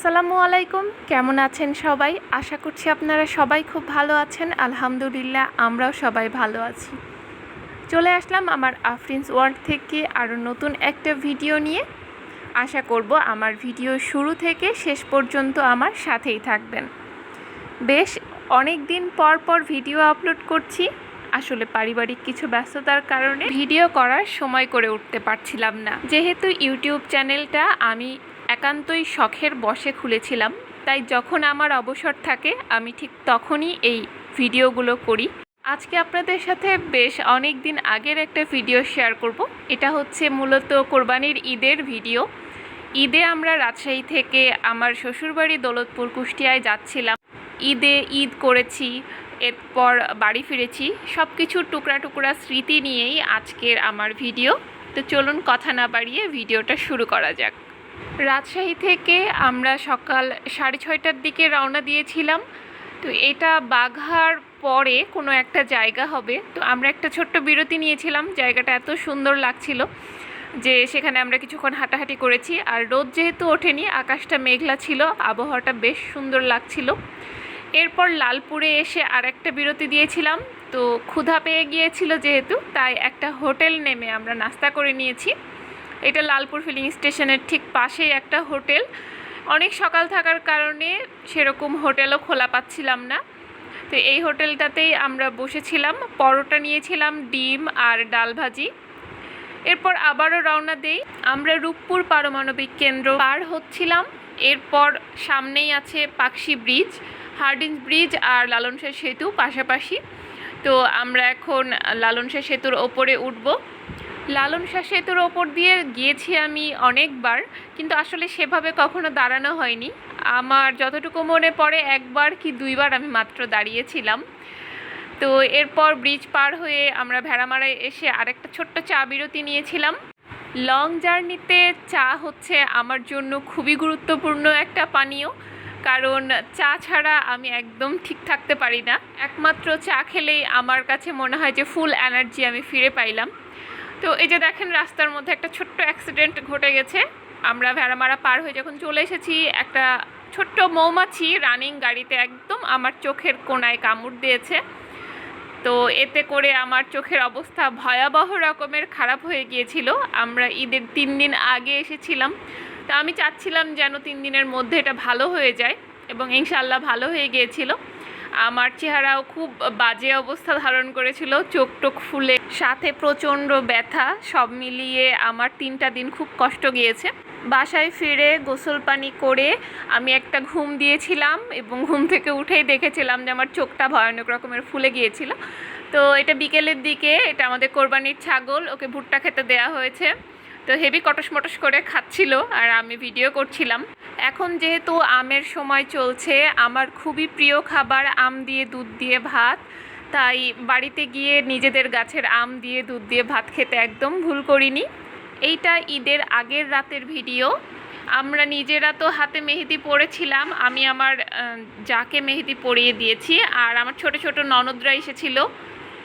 আসসালামু আলাইকুম। কেমন আছেন সবাই? আশা করছি আপনারা সবাই খুব ভালো আছেন। আলহামদুলিল্লাহ, আমরাও সবাই ভালো আছি। চলে আসলাম আমার আফরিন্স ওয়ার্ল্ড থেকে আরও নতুন একটা ভিডিও নিয়ে। আশা করব আমার ভিডিও শুরু থেকে শেষ পর্যন্ত আমার সাথেই থাকবেন। বেশ, অনেক দিন পর পর ভিডিও আপলোড করছি। আসলে পারিবারিক কিছু ব্যস্ততার কারণে ভিডিও করার সময় করে উঠতে পারছিলাম না। যেহেতু ইউটিউব চ্যানেলটা আমি একান্তই শখের বসে খুলেছিলাম, তাই যখন আমার অবসর থাকে, আমি ঠিক তখনই এই ভিডিওগুলো করি। আজকে আপনাদের সাথে বেশ অনেক দিন আগের একটা ভিডিও শেয়ার করব। এটা হচ্ছে মূলত কোরবানির ঈদের ভিডিও। ঈদে আমরা রাজশাহী থেকে আমার শ্বশুরবাড়ি দৌলতপুর কুষ্টিয়ায় যাচ্ছিলাম। ঈদে ঈদ করেছি, এরপর বাড়ি ফিরেছি। সব কিছুর টুকরা টুকরা স্মৃতি নিয়েই আজকের আমার ভিডিও। তো চলুন কথা না বাড়িয়ে ভিডিওটা শুরু করা যাক। রাজশাহী থেকে আমরা সকাল সাড়ে ছয়টার দিকে রওনা দিয়েছিলাম। তো এটা বাঘার পরে কোনো একটা জায়গা হবে। তো আমরা একটা ছোট্ট বিরতি নিয়েছিলাম। জায়গাটা এত সুন্দর লাগছিল যে সেখানে আমরা কিছুক্ষণ হাঁটাহাঁটি করেছি। আর রোদ যেহেতু ওঠেনি, আকাশটা মেঘলা ছিল, আবহাওয়াটা বেশ সুন্দর লাগছিল। এরপর লালপুরে এসে আর একটা বিরতি দিয়েছিলাম। তো ক্ষুধা পেয়ে গিয়েছিল যেহেতু, তাই একটা হোটেল নেমে আমরা নাস্তা করে নিয়েছি। এটা লালপুর ফিলিং স্টেশনের ঠিক পাশেই একটা হোটেল। অনেক সকাল থাকার কারণে সেরকম হোটেলও খোলা পাচ্ছিলাম না। তো এই হোটেলটাতেই আমরা বসেছিলাম, পরোটা নিয়েছিলাম, ডিম আর ডাল ভাজি। এরপর আবারও রওনা দেই। আমরা রূপপুর পারমাণবিক কেন্দ্র পার হচ্ছিলাম। এরপর সামনেই আছে পাকশি ব্রিজ, হার্ডিঞ্জ ব্রিজ আর লালন শাহ সেতু পাশাপাশি। তো আমরা এখন লালন শাহ সেতুর ওপরে উঠব। লালন শাহ সেতুর ওপর দিয়ে গিয়েছি আমি অনেকবার, কিন্তু আসলে সেভাবে কখনো দাঁড়ানো হয়নি। আমার যতটুকু মনে পড়ে, একবার কি দুইবার আমি মাত্র দাঁড়িয়েছিলাম। তো এরপর ব্রিজ পার হয়ে আমরা ভেড়ামারায় এসে আরেকটা ছোট্ট চা বিরতি নিয়েছিলাম। লং জার্নিতে চা হচ্ছে আমার জন্য খুবই গুরুত্বপূর্ণ একটা পানীয়, কারণ চা ছাড়া আমি একদম ঠিক থাকতে পারি না। একমাত্র চা খেলেই আমার কাছে মনে হয় যে ফুল এনার্জি আমি ফিরে পাইলাম। তো এই যে দেখেন, রাস্তার মধ্যে একটা ছোট্ট অ্যাক্সিডেন্ট ঘটে গেছে। আমরা ভেড়ামারা পার হয়ে যখন চলে এসেছি, একটা ছোট্ট মৌমাছি রানিং গাড়িতে একদম আমার চোখের কোনায় কামড় দিয়েছে। তো এতে করে আমার চোখের অবস্থা ভয়াবহ রকমের খারাপ হয়ে গিয়েছিল। আমরা ঈদের তিন দিন আগে এসেছিলাম। তো আমি চাচ্ছিলাম যেন তিন দিনের মধ্যে এটা ভালো হয়ে যায় এবং ইনশাল্লাহ ভালো হয়ে গিয়েছিল। আমার চেহারাও খুব বাজে অবস্থা ধারণ করেছিল, চোখ টোক ফুলে। সাথে প্রচণ্ড ব্যথা, সব মিলিয়ে আমার তিনটা দিন খুব কষ্ট গিয়েছে। বাসায় ফিরে গোসল পানি করে আমি একটা ঘুম দিয়েছিলাম এবং ঘুম থেকে উঠেই দেখেছিলাম যে আমার চোখটা ভয়ানক রকমের ফুলে গিয়েছিল। তো এটা বিকেলের দিকে, এটা আমাদের কোরবানির ছাগল, ওকে ভুট্টা খেতে দেওয়া হয়েছে। তো হেভি কটস মটস করে খাচ্ছিল আর আমি ভিডিও করছিলাম। এখন যেহেতু আমের সময় চলছে, আমার খুবই প্রিয় খাবার আম দিয়ে দুধ দিয়ে ভাত। তাই বাড়িতে গিয়ে নিজেদের গাছের আম দিয়ে দুধ দিয়ে ভাত খেতে একদম ভুল করিনি। এইটা ঈদের আগের রাতের ভিডিও আমরা নিজেরা তো হাতে মেহেদি পরেছিলাম, আমি আমার যাকে মেহেদি পরিয়ে দিয়েছি আর আমার ছোট ছোট ননদরা এসেছিল।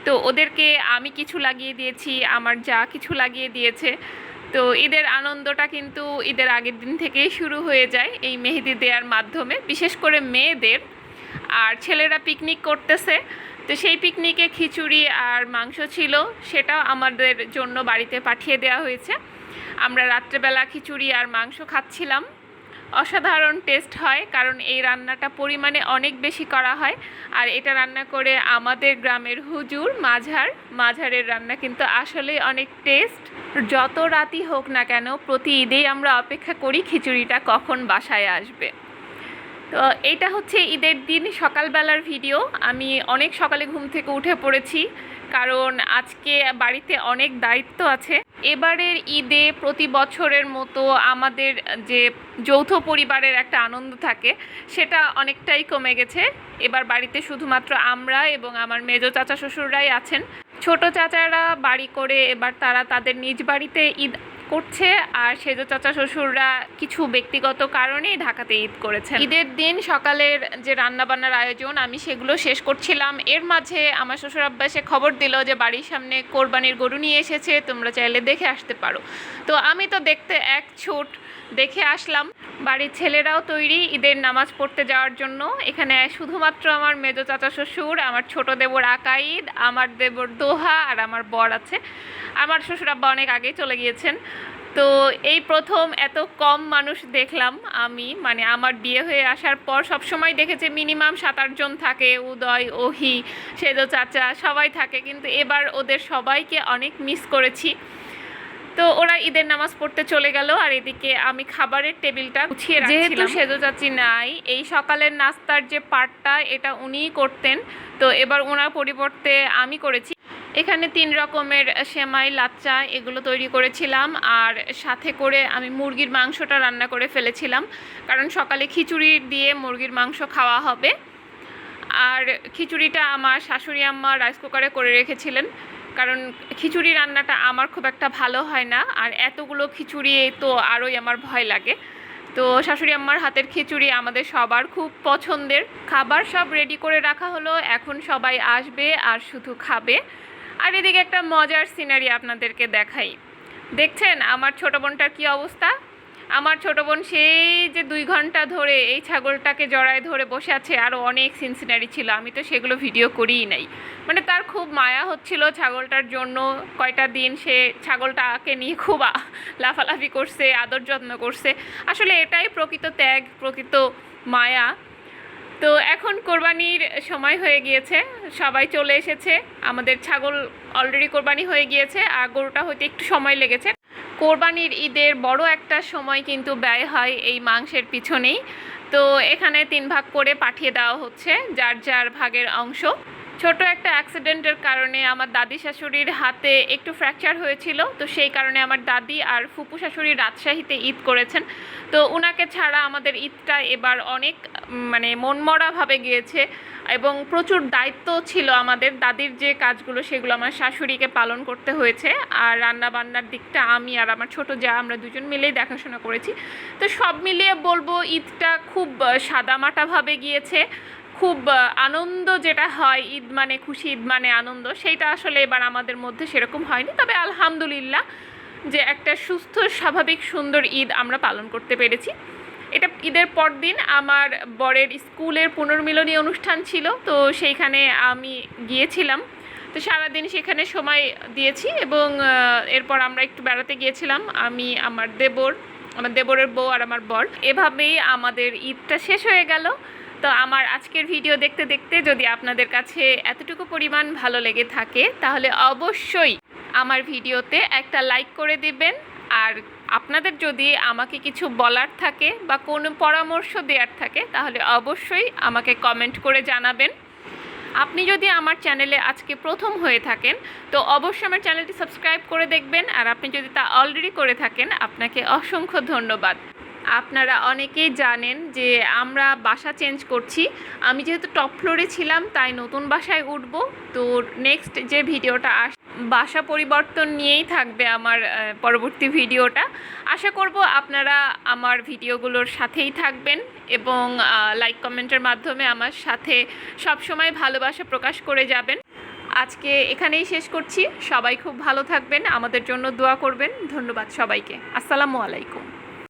তো ওদেরকে আমি কিছু লাগিয়ে দিয়েছি, আমার যা কিছু লাগিয়ে দিয়েছে। তো ঈদের আনন্দটা কিন্তু ঈদের আগের দিন থেকেই শুরু হয়ে যায় এই মেহেদি দেওয়ার মাধ্যমে, বিশেষ করে মেয়েদের। আর ছেলেরা পিকনিক করতেছে, তো সেই পিকনিকে খিচুড়ি আর মাংস ছিল, সেটাও আমাদের জন্য বাড়িতে পাঠিয়ে দেওয়া হয়েছে। আমরা রাত্রেবেলা খিচুড়ি আর মাংস খাচ্ছিলাম। অসাধারণ টেস্ট হয়, কারণ এই রান্নাটা পরিমাণে অনেক বেশি করা হয়। আর এটা রান্না করে আমাদের গ্রামের হুজুর, মাঝার, মাঝারের রান্না কিন্তু আসলেই অনেক টেস্ট যত রাতই হোক না কেন, প্রতি ঈদেই আমরা অপেক্ষা করি খিচুড়িটা কখন বাসায় আসবে। তো এইটা হচ্ছে ঈদের দিন সকালবেলার ভিডিও আমি অনেক সকালে ঘুম থেকে উঠে পড়েছি। কারণ আজকে বাড়িতে অনেক দায়িত্ব আছে। এবারের ঈদে প্রতি বছরের মতো আমাদের যে যৌথ পরিবারের একটা আনন্দ থাকে, সেটা অনেকটাই কমে গেছে। এবার বাড়িতে শুধুমাত্র আমরা এবং আমার মেজ চাচা শ্বশুররাই আছেন। ছোট চাচারা বাড়ি করে এবার তারা তাদের নিজ বাড়িতে ঈদ করছে আর সেজ চাচা শ্বশুররা কিছু ব্যক্তিগত কারণেই ঢাকাতে ঈদ করেছেন। ঈদের দিন সকালের যে রান্নাবান্নার আয়োজন, আমি সেগুলো শেষ করছিলাম। এর মাঝে আমার শ্বশুর আব্বা এসে খবর দিল যে বাড়ির সামনে কোরবানির গরু নিয়ে এসেছে, তোমরা চাইলে দেখে আসতে পারো। তো আমি তো দেখতে এক ছুট দেখে আসলাম। বাড়ির ছেলেরাও তৈরি ঈদের নামাজ পড়তে যাওয়ার জন্য। এখানে শুধুমাত্র আমার মেজো চাচা শ্বশুর, আমার ছোট দেবর আকাইদ, আমার দেবর দোহা আর আমার বর আছে। আমার শ্বশুর আব্বা অনেক আগেই চলে গিয়েছেন। তো এই প্রথম এত কম মানুষ দেখলাম আমি মানে আমার বিয়ে হয়ে আসার পর সবসময় দেখেছি মিনিমাম সাত আটজন থাকে উদয় ওহি সেজো চাচা সবাই থাকে কিন্তু এবার ওদের সবাইকে অনেক মিস করেছি। তো ওরা ঈদের নামাজ পড়তে চলে গেল আর এদিকে আমি খাবারের টেবিলটা গুছিয়ে যেহেতু সেজো চাচি নাই এই সকালের নাস্তার যে পার্টটা এটা উনিই করতেন। তো এবার ওনার পরিবর্তে আমি করেছি। এখানে তিন রকমের সেমাই, লাচ্চা এগুলো তৈরি করেছিলাম আর সাথে করে আমি মুরগির মাংসটা রান্না করে ফেলেছিলাম। কারণ সকালে খিচুড়ি দিয়ে মুরগির মাংস খাওয়া হবে। আর খিচুড়িটা আমার শাশুড়ি আম্মা রাইস কুকারে করে রেখেছিলেন। কারণ খিচুড়ি রান্নাটা আমার খুব একটা ভালো হয় না। আর এতগুলো খিচুড়ি তো আরোই আমার ভয় লাগে। তো শাশুড়ি আম্মার হাতের খিচুড়ি আমাদের সবার খুব পছন্দের। খাবার সব রেডি করে রাখা হলো। এখন সবাই আসবে আর শুধু খাবে। আর এদিকে একটা মজার সিনারি আপনাদেরকে দেখাই। দেখছেন আমার ছোট বোনটার কী অবস্থা? আমার ছোট বোন সেই যে দুই ঘণ্টা ধরে এই ছাগলটাকে জড়ায় ধরে বসে আছে আরও অনেক সিনসিনারি ছিল, আমি তো সেগুলো ভিডিও করিই নাই। মানে তার খুব মায়া হচ্ছিল ছাগলটার জন্য, কয়টা দিন সে ছাগলটাকে নিয়ে খুব লাফালাফি করছে, আদর যত্ন করছে। আসলে এটাই প্রকৃত ত্যাগ, প্রকৃত মায়া। তো এখন কোরবানির সময় হয়ে গিয়েছে, সবাই চলে এসেছে। আমাদের ছাগল অলরেডি কোরবানি হয়ে গিয়েছে, আর গরুটা হইতে একটু সময় লেগেছে। কোরবানির ঈদের বড় একটা সময় কিন্তু ব্যয় হয় এই মাংসের পিছনেই। তো এখানে তিন ভাগ করে পাঠিয়ে দেওয়া হচ্ছে, যার যার ভাগের অংশ। ছোট একটা অ্যাক্সিডেন্টের কারণে আমার দাদি শাশুড়ির হাতে একটু ফ্র্যাকচার হয়েছিল, তো সেই কারণে আমার দাদি আর ফুপু শাশুড়ি রাজশাহীতে ঈদ করেছেন। তো ওনাকে ছাড়া আমাদের ঈদটা এবার অনেক মানে মনমরাভাবে গিয়েছে এবং প্রচুর দায়িত্ব ছিল আমাদের। দাদির যে কাজগুলো, সেগুলো আমার শাশুড়িকে পালন করতে হয়েছে আর রান্না বান্নার দিকটা আমি আর আমার ছোট যা আমরা দুজন মিলেই দেখাশোনা করেছি। তো সব মিলিয়ে বলব, ঈদটা খুব সাদামাটাভাবে গিয়েছে। খুব আনন্দ যেটা হয়, ঈদ মানে খুশি, ঈদ মানে আনন্দ, সেইটা আসলে এবার আমাদের মধ্যে সেরকম হয়নি। তবে আলহামদুলিল্লাহ যে একটা সুস্থ, স্বাভাবিক, সুন্দর ঈদ আমরা পালন করতে পেরেছি। এটা ঈদের পর দিন আমার বরের স্কুলের পুনর্মিলনী অনুষ্ঠান ছিল, তো সেইখানে আমি গিয়েছিলাম। তো সারাদিন সেখানে সময় দিয়েছি এবং এরপর আমরা একটু বেড়াতে গিয়েছিলাম। আমি, আমার দেবর, আমার দেবরের বউ আর আমার বর। এভাবেই আমাদের ঈদটা শেষ হয়ে গেল। তো আমার আজকের ভিডিও দেখতে দেখতে যদি আপনাদের কাছে এতটুকু পরিমাণ ভালো লেগে থাকে, তাহলে অবশ্যই আমার ভিডিওতে একটা লাইক করে দিবেন। আর আপনাদের যদি আমাকে কিছু বলার থাকে বা কোনো পরামর্শ দেওয়ার থাকে, তাহলে অবশ্যই আমাকে কমেন্ট করে জানাবেন। আপনি যদি আমার চ্যানেলে আজকে প্রথম হয়ে থাকেন, তো অবশ্যই আমার চ্যানেলটি সাবস্ক্রাইব করে দেখবেন। আর আপনি যদি তা অলরেডি করে থাকেন, আপনাকে অসংখ্য ধন্যবাদ। আপনারা অনেকেই জানেন যে আমরা বাসা চেঞ্জ করছি। আমি যেহেতু টপ ফ্লোরে ছিলাম, তাই নতুন বাসায় উঠব। তো নেক্সট যে ভিডিওটা আস, বাসা পরিবর্তন নিয়েই থাকবে আমার পরবর্তী ভিডিওটা। আশা করব আপনারা আমার ভিডিওগুলোর সাথেই থাকবেন এবং লাইক কমেন্টের মাধ্যমে আমার সাথে সবসময় ভালোবাসা প্রকাশ করে যাবেন। আজকে এখানেই শেষ করছি। সবাই খুব ভালো থাকবেন। আমাদের জন্য দোয়া করবেন। ধন্যবাদ সবাইকে। আসসালামু আলাইকুম।